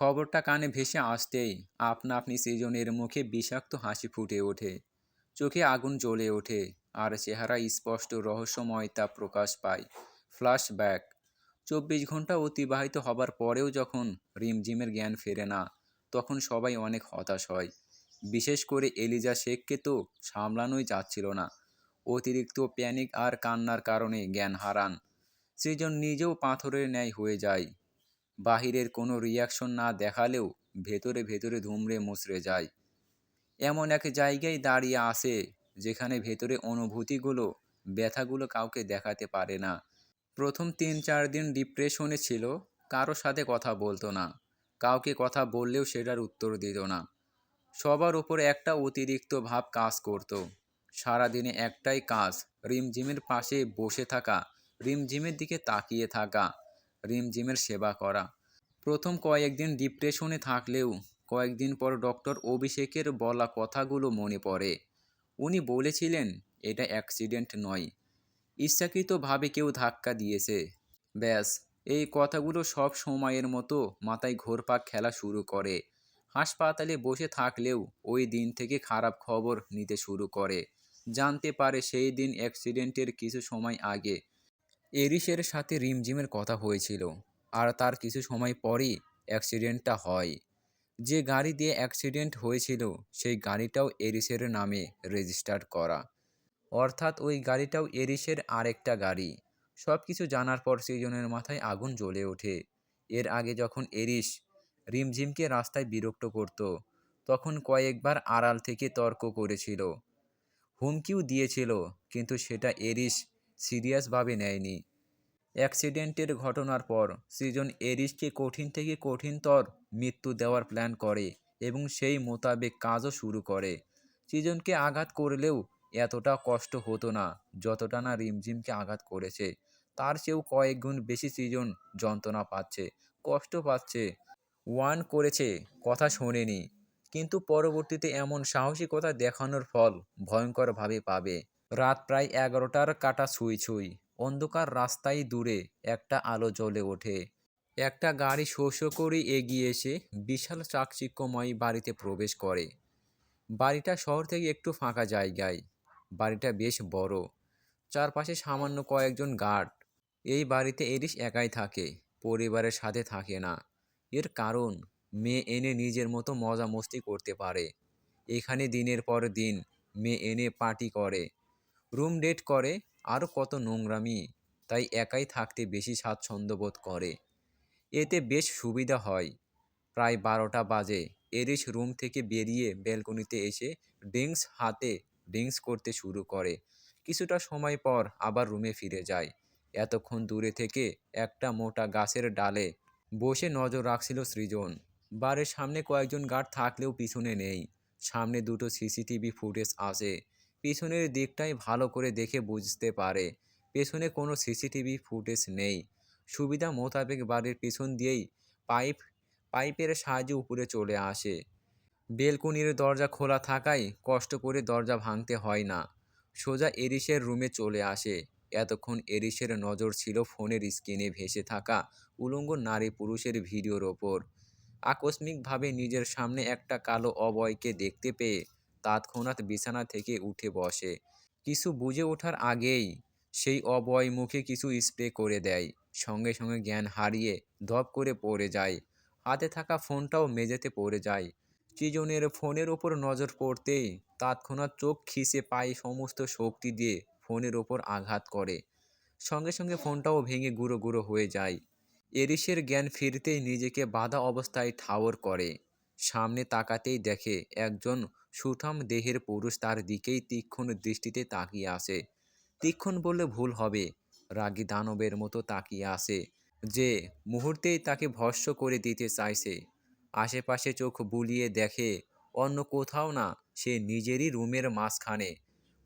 খবরটা কানে ভেসে আসতেই আপনা আপনি সৃজনের মুখে বিষাক্ত হাসি ফুটে ওঠে। চোখে আগুন জ্বলে ওঠে আর চেহারা স্পষ্ট রহস্যময়তা প্রকাশ পায়। ফ্ল্যাশব্যাক। চব্বিশ ঘণ্টা অতিবাহিত হবার পরেও যখন রিমঝিমের জ্ঞান ফেরে না, তখন সবাই অনেক হতাশ হয়। বিশেষ করে এলিজা শেখকে তো সামলানোই যাচ্ছিল না। অতিরিক্ত প্যানিক আর কান্নার কারণে জ্ঞান হারান। সৃজন নিজেও পাথরের ন্যায় হয়ে যায়। বাহিরের কোনো রিয়াকশন না দেখালেও ভেতরে ভেতরে ধুমড়ে মুচড়ে যায়। এমন এক জায়গায় দাঁড়িয়ে আসে যেখানে ভেতরে অনুভূতিগুলো, ব্যথাগুলো কাউকে দেখাতে পারে না। প্রথম তিন চার দিন ডিপ্রেশনে ছিল, কারও সাথে কথা বলতো না। কাউকে কথা বললেও সেটার উত্তর দিত না। সবার উপর একটা অতিরিক্ত ভাব কাজ করত। সারাদিনে একটাই কাজ, রিমঝিমের পাশে বসে থাকা, রিমঝিমের দিকে তাকিয়ে থাকা। রিমঝিমের সেবা করা। প্রথম কয়েকদিন ডিপ্রেশনে থাকলেও কয়েকদিন পর ডক্টর অভিষেকের বলা কথাগুলো মনে পড়ে। উনি বলেছিলেন, এটা অ্যাক্সিডেন্ট নয়। ইচ্ছাকৃতভাবে কেউ ধাক্কা দিয়েছে। ব্যাস, এই কথাগুলো সব সময়ের মতো মাথায় ঘোরপাক খেলা শুরু করে। হাসপাতালে বসে থাকলেও ওই দিন থেকে খারাপ খবর নিতে শুরু করে। জানতে পারে সেই দিন অ্যাক্সিডেন্টের কিছু সময় আগে এরিসের সাথে রিমঝিমের কথা হয়েছিল, আর তার কিছু সময় পরই অ্যাক্সিডেন্টটা হয়। যে গাড়ি দিয়ে অ্যাক্সিডেন্ট হয়েছিল, সেই গাড়িটাও এরিসের নামে রেজিস্টার্ড করা। অর্থাৎ ওই গাড়িটাও এরিসের আরেকটা গাড়ি। সব কিছু জানার পর সৃজনের মাথায় আগুন জ্বলে ওঠে। এর আগে যখন এরিস রিমঝিমকে রাস্তায় বিরক্ত করত, তখন কয়েকবার আড়াল থেকে তর্ক করেছিল। হুমকিও দিয়েছিল, কিন্তু সেটা এরিস সিরিয়াসভাবে নেয়নি। অ্যাক্সিডেন্টের ঘটনার পর সৃজন এরিসকে কঠিন থেকে কঠিনতর মৃত্যু দেওয়ার প্ল্যান করে এবং সেই মোতাবেক কাজও শুরু করে। সৃজনকে আঘাত করলেও এতটা কষ্ট হতো না যতটা না রিমঝিমকে আঘাত করেছে। তার চেয়েও কয়েক গুণ বেশি সৃজন যন্ত্রণা পাচ্ছে, কষ্ট পাচ্ছে। ওয়ান করেছে কথা শোনেনি, কিন্তু পরবর্তীতে এমন সাহসিকতা দেখানোর ফল ভয়ঙ্করভাবে পাবে। রাত প্রায় এগারোটার কাটা ছুঁই ছুঁই। অন্ধকার রাস্তায় দূরে একটা আলো জ্বলে ওঠে। একটা গাড়ি শো শো করে এগিয়ে এসে বিশাল চাকচিক্যময় বাড়িতে প্রবেশ করে। বাড়িটা শহর থেকে একটু ফাঁকা জায়গায়। বাড়িটা বেশ বড়। চারপাশে সামান্য কয়েকজন গার্ড। এই বাড়িতে এরিস একাই থাকে, পরিবারের সাথে থাকে না। এর কারণ, মেয়ে এনে নিজের মতো মজা মস্তি করতে পারে। এখানে দিনের পর দিন মেয়ে এনে পার্টি করে। রুম ডেট করে আরও কত নোংরামি, তাই একাই থাকতে বেশি স্বাচ্ছন্দ্য বোধ করে। এতে বেশ সুবিধা হয়। প্রায় বারোটা বাজে। এরিস রুম থেকে বেরিয়ে ব্যালকনিতে এসে ড্রিঙ্কস হাতে ড্রিঙ্কস করতে শুরু করে। কিছুটা সময় পর আবার রুমে ফিরে যায়। এতক্ষণ দূরে থেকে একটা মোটা গাছের ডালে বসে নজর রাখছিল সৃজন। বারের সামনে কয়েকজন গার্ড থাকলেও পিছনে নেই। সামনে দুটো সিসিটিভি ফুটেজ আছে। পিছনের দিকটাই ভালো করে দেখে বুঝতে পারে। পেছনে কোনো সিসিটিভি ফুটেজ নেই। সুবিধা মোতাবেক বাড়ির পিছন দিয়েই পাইপ, পাইপের সাহায্যে উপরে চলে আসে। বেলকনির দরজা খোলা থাকায় কষ্ট করে দরজা ভাঙতে হয় না। সোজা এরিসের রুমে চলে আসে। এতক্ষণ এরিসের নজর ছিল ফোনের স্ক্রিনে ভেসে থাকা উলঙ্গ নারী পুরুষের ভিডিওর ওপর। আকস্মিকভাবে নিজের সামনে একটা কালো অবয়কে দেখতে পেয়ে তৎক্ষণাৎ বিছানা থেকে উঠে বসে। কিছু বুঝে ওঠার আগেই সেই অবয় মুখে কিছু স্প্রে করে দেয়। সঙ্গে সঙ্গে জ্ঞান হারিয়ে ধপ করে পড়ে যায়। হাতে থাকা ফোনটাও মেঝেতে পড়ে যায়। সৃজনের ফোনের ওপর নজর পড়তেই তৎক্ষণাৎ চোখ খিসে পায়ে সমস্ত শক্তি দিয়ে ফোনের ওপর আঘাত করে। সঙ্গে সঙ্গে ফোনটাও ভেঙে গুঁড়ো গুঁড়ো হয়ে যায়। এরিসের জ্ঞান ফিরতেই নিজেকে বাধা অবস্থায় ঠাওর করে। সামনে তাকাতেই দেখে একজন সুঠাম দেহের পুরুষ তার দিকেই তীক্ষ্ণ দৃষ্টিতে তাকিয়ে আসে তীক্ষ্ণ বললে ভুল হবে, রাগী দানবের মতো তাকিয়ে আসে যে মুহূর্তেই তাকে ভস্য করে দিতে চাইছে। আশেপাশে চোখ বুলিয়ে দেখে অন্য কোথাও না, সে নিজেরই রুমের মাঝখানে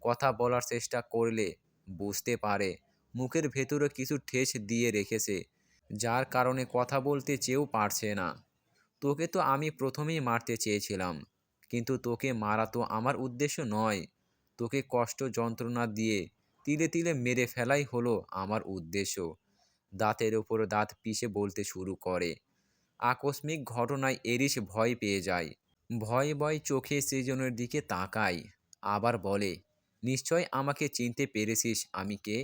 কথা বলার চেষ্টা করলে বুঝতে পারে, মুখের ভেতরে কিছু ঠেস দিয়ে রেখেছে, যার কারণে কথা বলতে চেয়েও পারছে না। তোকে তো আমি প্রথমেই মারতে চেয়েছিলাম কিন্তু তোকে মারা তো আমার উদ্দেশ্য নয়। তোকে কষ্ট যন্ত্রণা দিয়ে তিলে তিলে মেরে ফেলাই হলো আমার উদ্দেশ্য। দাঁতের ওপর দাঁত পিষে বলতে শুরু করে। আকস্মিক ঘটনায় এরিস ভয় পেয়ে যায়। ভয় ভয় চোখে সৃজনের দিকে তাকায়। আবার বলে, নিশ্চয় আমাকে চিনতে পেরেছিস আমি কে?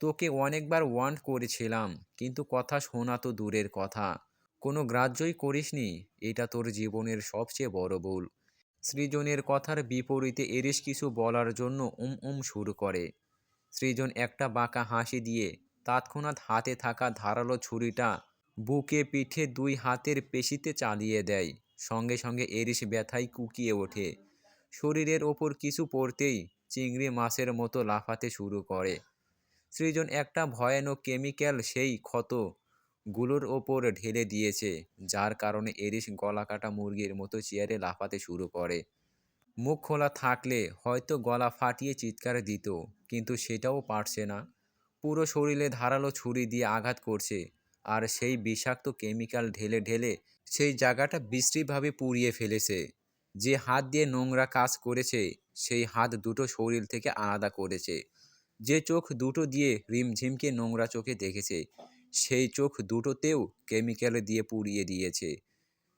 তোকে অনেকবার ওয়ান্ট করেছিলাম, কিন্তু কথা শোনা তো দূরের কথা। কোনো গ্রাহ্যই করিসনি, এটা তোর জীবনের সবচেয়ে বড় ভুল। সৃজনের কথার বিপরীতে এরিস কিছু বলার জন্য উম উম শুরু করে। সৃজন একটা বাঁকা হাসি দিয়ে তৎক্ষণাৎ হাতে থাকা ধারালো ছুরিটা বুকে পিঠে দুই হাতের পেশিতে চালিয়ে দেয়। সঙ্গে সঙ্গে এরিস ব্যথায় কুকিয়ে ওঠে। শরীরের ওপর কিছু পড়তেই চিংড়ি মাছের মতো লাফাতে শুরু করে। সৃজন একটা ভয়ানক কেমিক্যাল সেই ক্ষত গুলোর ওপর ঢেলে দিয়েছে, যার কারণে এরিস গলা কাটা মুরগির মতো চেয়ারে লাফাতে শুরু করে। মুখ খোলা থাকলে হয়তো গলা ফাটিয়ে চিৎকার দিত, কিন্তু সেটাও পারছে না। পুরো শরীরে ধারালো ছুরি দিয়ে আঘাত করছে, আর সেই বিষাক্ত কেমিক্যাল ঢেলে ঢেলে সেই জায়গাটা বিশ্রীভাবে পুড়িয়ে ফেলেছে। যে হাত দিয়ে নোংরা কাজ করেছে, সেই হাত দুটো শরীর থেকে আলাদা করেছে। যে চোখ দুটো দিয়ে রিমঝিমকে নোংরা চোখে দেখেছে সেই চোখ দুটোতেও কেমিক্যাল দিয়ে পুড়িয়ে দিয়েছে।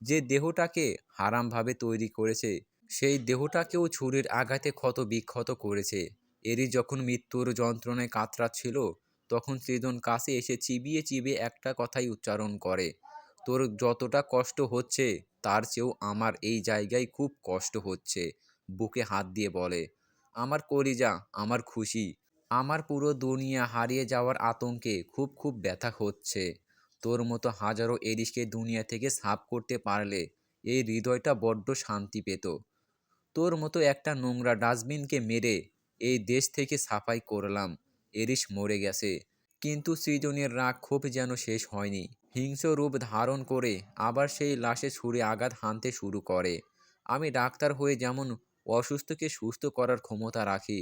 যে দেহটাকে হারামভাবে তৈরি করেছে, সেই দেহটাকেও ছুরির আঘাতে ক্ষত বিক্ষত করেছে। এরই যখন মৃত্যুর যন্ত্রণায় কাতরাচ্ছিল, তখন সৃজন কাছে এসে চিবিয়ে চিবিয়ে একটা কথাই উচ্চারণ করে, তোর যতটা কষ্ট হচ্ছে, তার চেয়েও আমার এই জায়গায় খুব কষ্ট হচ্ছে। বুকে হাত দিয়ে বলে, আমার কলিজা, আমার খুশি। আমার পুরো দুনিয়া হারিয়ে যাওয়ার আতঙ্কে খুব খুব ব্যথা হচ্ছে। তোর মতো হাজারো এরিসকে দুনিয়া থেকে সাফ করতে পারলে এই হৃদয়টা বড্ড শান্তি পেত। তোর মতো একটা নোংরা ডাস্টবিনকে মেরে এই দেশ থেকে সাফাই করলাম এরিস মরে গেছে। কিন্তু সৃজনের রাগ ক্ষোভ যেন শেষ হয়নি। হিংস্র রূপ ধারণ করে আবার সেই লাশে ছুঁড়ে আঘাত হানতে শুরু করে। আমি ডাক্তার হয়ে যেমন অসুস্থকে সুস্থ করার ক্ষমতা রাখি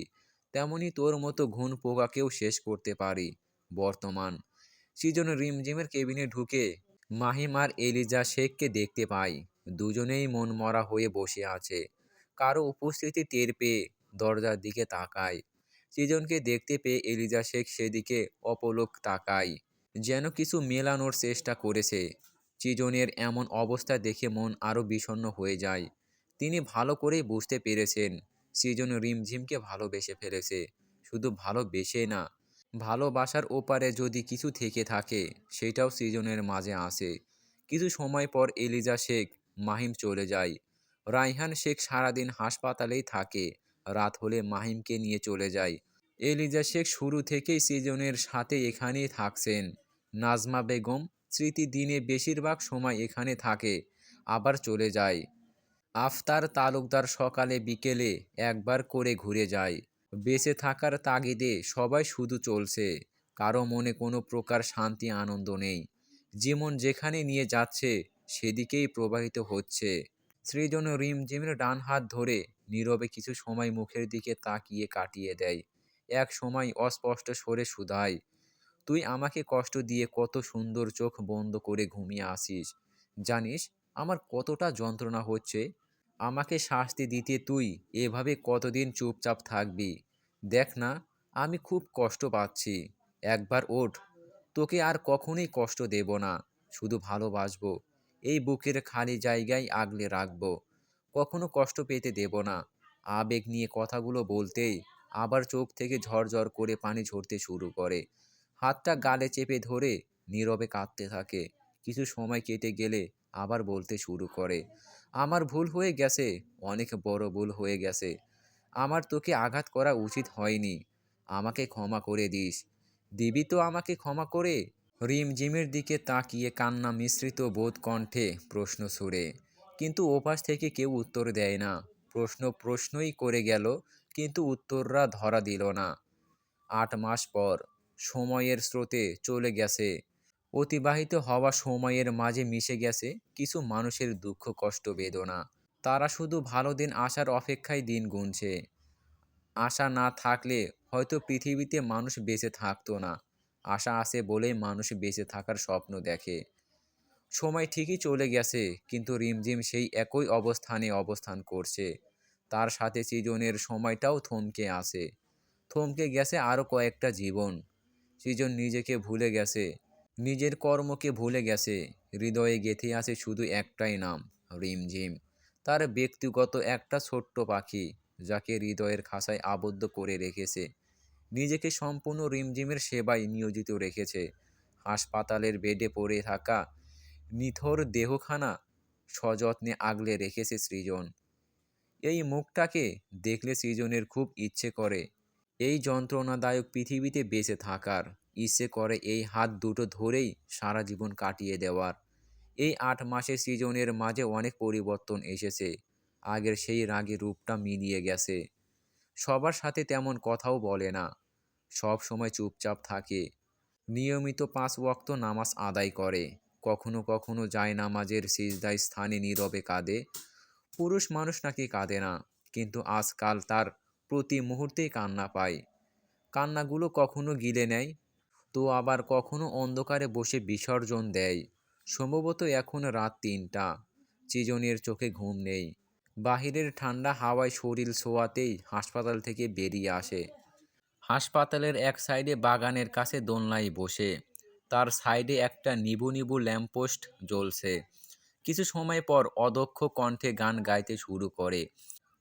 তেমনি তোর মতো ঘুণ পোকাকেও শেষ করতে পারি, বর্তমান। সৃজন রিমঝিমের কেবিনে ঢুকে মাহিম আর এলিজা শেখকে দেখতে পাই দুজনেই মন মরা হয়ে বসে আছে। কারও উপস্থিতি টের পেয়ে দরজার দিকে তাকায়। সৃজনকে দেখতে পেয়ে এলিজা শেখ সেদিকে অপলোক তাকায়। যেন কিছু মেলানোর চেষ্টা করেছে। চিজনের এমন অবস্থা দেখে মন আরও বিষণ্ণ হয়ে যায়। তিনি ভালো করেই বুঝতে পেরেছেন সৃজন রিমঝিমকে ভালোবেসে ফেলেছে। শুধু ভালোবেসে না, ভালোবাসার ওপারে যদি কিছু থেকে থাকে, সেটাও সৃজনের মাঝে আসে। কিছু সময় পর এলিজা শেখ, মাহিম চলে যায়। রাইহান শেখ সারাদিন হাসপাতালেই থাকে। রাত হলে মাহিমকে নিয়ে চলে যায়। এলিজা শেখ শুরু থেকেই সৃজনের সাথে এখানেই থাকছেন। নাজমা বেগম স্মৃতি দিনে বেশিরভাগ সময় এখানে থাকে, আবার চলে যায়। আফতার তালুকদার সকালে বিকেলে একবার করে ঘুরে যায়। বেঁচে থাকার তাগিদে সবাই শুধু চলছে। কারও মনে কোনো প্রকার শান্তি, আনন্দ নেই। জীবন যেখানে নিয়ে যাচ্ছে, সেদিকেই প্রবাহিত হচ্ছে। সৃজন রিমঝিমের ডান হাত ধরে নীরবে কিছু সময় মুখের দিকে তাকিয়ে কাটিয়ে দেয়। এক সময় অস্পষ্ট সরে শুধায়, তুই আমাকে কষ্ট দিয়ে কত সুন্দর চোখ বন্ধ করে ঘুমিয়ে আসিস। জানিস আমার কতটা যন্ত্রণা হচ্ছে? আমাকে শাস্তি দিতে তুই এভাবে কতদিন চুপচাপ থাকবি? দেখ না, আমি খুব কষ্ট পাচ্ছি। একবার ওঠ। তোকে আর কখনোই কষ্ট দেব না। শুধু ভালোবাসবো। এই বুকের খালি জায়গায় আগলে রাখব। কখনো কষ্ট পেতে দেব না। আবেগ নিয়ে কথাগুলো বলতেই আবার চোখ থেকে ঝরঝর করে পানি ঝরতে শুরু করে। হাতটা গালে চেপে ধরে নীরবে কাঁদতে থাকে। কিছু সময় কেটে গেলে আবার বলতে শুরু করে, আমার ভুল হয়ে গেছে, অনেক বড় ভুল হয়ে গেছে। আমার তোকে আঘাত করা উচিত হয়নি। আমাকে ক্ষমা করে দিস। দিবি তো আমাকে ক্ষমা করে? রিমঝিমের দিকে তাকিয়ে কান্না মিশ্রিত বোধ কণ্ঠে প্রশ্ন ছুড়ে কিন্তু ওপাশ থেকে কেউ উত্তর দেয় না। প্রশ্ন প্রশ্নই করে গেল, কিন্তু উত্তররা ধরা দিল না। আট মাস পর, সময়ের স্রোতে চলে গেছে। অতিবাহিত হওয়া সময়ের মাঝে মিশে গেছে কিছু মানুষের দুঃখ, কষ্ট, বেদনা। তারা শুধু ভালো দিন আসার অপেক্ষায় দিন গুনছে। আশা না থাকলে হয়তো পৃথিবীতে মানুষ বেঁচে থাকতো না। আশা আছে বলেই মানুষ বেঁচে থাকার স্বপ্ন দেখে। সময় ঠিকই চলে গেছে, কিন্তু রিমঝিম সেই একই অবস্থানে অবস্থান করছে। তার সাথে সৃজনের সময়টাও থমকে আসে থমকে গেছে আরও কয়েকটা জীবন। সৃজন নিজেকে ভুলে গেছে। নিজের কর্মকে ভুলে গেছে। হৃদয়ে গেঁথে আছে শুধু একটাই নাম, রিমঝিম। তার ব্যক্তিগত একটা ছোট্ট পাখি, যাকে হৃদয়ের খাসায় আবদ্ধ করে রেখেছে। নিজেকে সম্পূর্ণ রিমঝিমের সেবায় নিয়োজিত রেখেছে। হাসপাতালের বেডে পড়ে থাকা নিথর দেহখানা সযত্নে আগলে রেখেছে সৃজন। এই মুখটাকে দেখলে সৃজনের খুব ইচ্ছে করে। এই যন্ত্রণাদায়ক পৃথিবীতে বেঁচে থাকার ইচ্ছে করে এই হাত দুটো ধরেই সারা জীবন কাটিয়ে দেওয়ার। এই আট মাসে সৃজনের মাঝে অনেক পরিবর্তন এসেছে। আগের সেই রাগে রূপটা মিলিয়ে গেছে। সবার সাথে তেমন কথাও বলে না। সব সময় চুপচাপ থাকে। নিয়মিত পাঁচ ওয়াক্ত নামাজ আদায় করে। কখনো কখনো যায় নামাজের সিজদায় স্থানে নীরবে কাঁদে। পুরুষ মানুষ নাকি কাঁদে না, কিন্তু আজকাল তার প্রতি মুহূর্তেই কান্না পায়। কান্নাগুলো কখনো গিলে নেয় তো আবার কখনো অন্ধকারে বসে বিসর্জন দেয়। সম্ভবত এখন রাত তিনটা। চিজনের চোখে ঘুম নেই। বাহিরের ঠান্ডা হাওয়ায় শরীর শোয়াতেই হাসপাতাল থেকে বেরিয়ে আসে। হাসপাতালের এক সাইডে বাগানের কাছে দোলনায় বসে। তার সাইডে একটা নিবু নিবু ল্যাম্পপোস্ট জ্বলছে। কিছু সময় পর অদক্ষ কণ্ঠে গান গাইতে শুরু করে।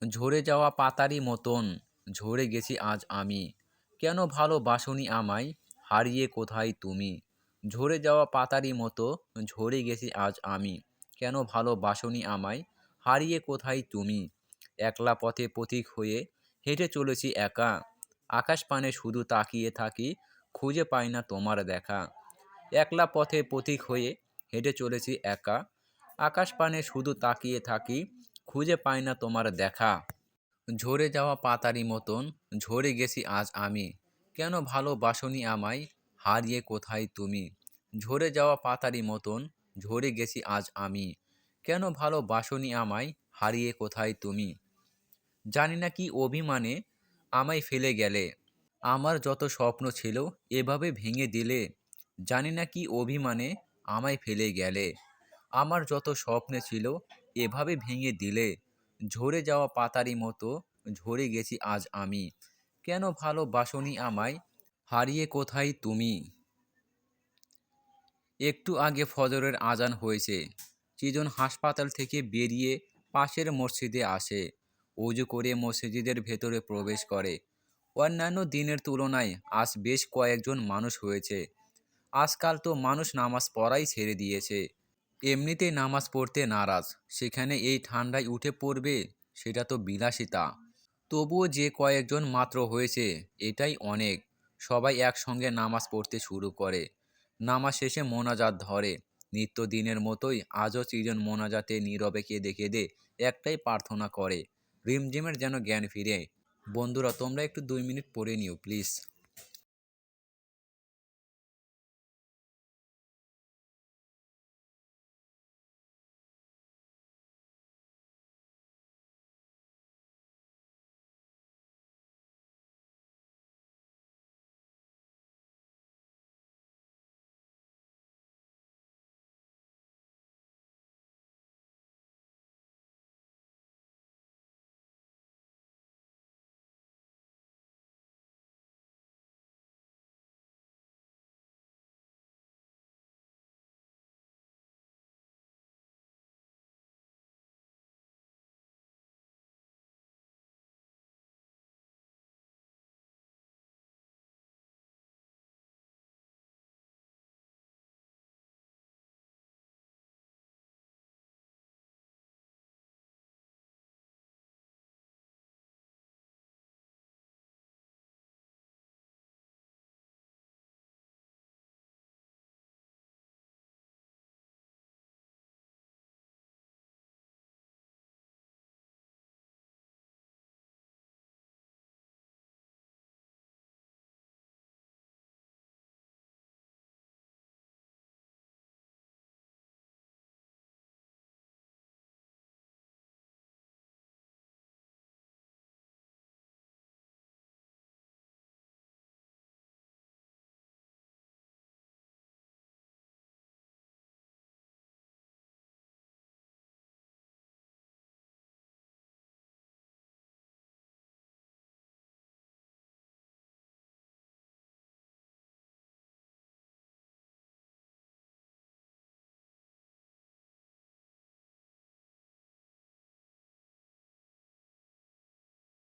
ঝরে যাওয়া পাতারই মতন, ঝরে গেছি আজ আমি। কেন ভালোবাসনি আমায়? হারিয়ে কোথায় তুমি? ঝরে যাওয়া পাতারই মতো ঝরে গেছি আজ আমি। কেন ভালোবাসনি আমায়? হারিয়ে কোথায় তুমি? একলা পথে পথিক হয়ে হেঁটে চলেছি একা। আকাশ পানে শুধু তাকিয়ে থাকি, খুঁজে পাই না তোমার দেখা। একলা পথে পথিক হয়ে হেঁটে চলেছি একা। আকাশ পানে শুধু তাকিয়ে থাকি, খুঁজে পাই না তোমার দেখা। ঝরে যাওয়া পাতারি মতন ঝরে গেছি আজ আমি। কেন ভালোবাসনি আমায়? হারিয়ে কোথায় তুমি? ঝরে যাওয়া পাতারি মতন, ঝরে গেছি আজ আমি। কেন ভালো ভালোবাসনি আমায়? হারিয়ে কোথায় তুমি? জানি না কি অভিমানে আমায় ফেলে গেলে। আমার যত স্বপ্ন ছিল, এভাবে ভেঙে দিলে। জানি না কি অভিমানে আমায় ফেলে গেলে। আমার যত স্বপ্ন ছিল, এভাবে ভেঙে দিলে। ঝরে যাওয়া পাতারি মতো, ঝরে গেছি আজ আমি। কেন ভালোবাসনি আমায়? হারিয়ে কোথায় তুমি? একটু আগে ফজরের আজান হয়েছে। চিজন হাসপাতাল থেকে বেরিয়ে পাশের মসজিদে আসে। অজু করে মসজিদের ভেতরে প্রবেশ করে। অন্যান্য দিনের তুলনায় আজ বেশ কয়েকজন মানুষ হয়েছে। আজকাল তো মানুষ নামাজ পড়াই ছেড়ে দিয়েছে। এমনিতেই নামাজ পড়তে নারাজ। সেখানে এই ঠান্ডায় উঠে পড়বে? সেটা তো বিলাসিতা। তবুও যে কয়েকজন মাত্র হয়েছে, এটাই অনেক। সবাই একসঙ্গে নামাজ পড়তে শুরু করে। নামাজ শেষে মোনাজাত ধরে। নিত্যদিনের মতোই আজও চিজন মোনাজাতে নীরবে কেঁদে কেঁদে একটাই প্রার্থনা করে, রিমঝিমের যেন জ্ঞান ফিরে। বন্ধুরা, তোমরা একটু দুই মিনিট পড়ে নিও, প্লিজ।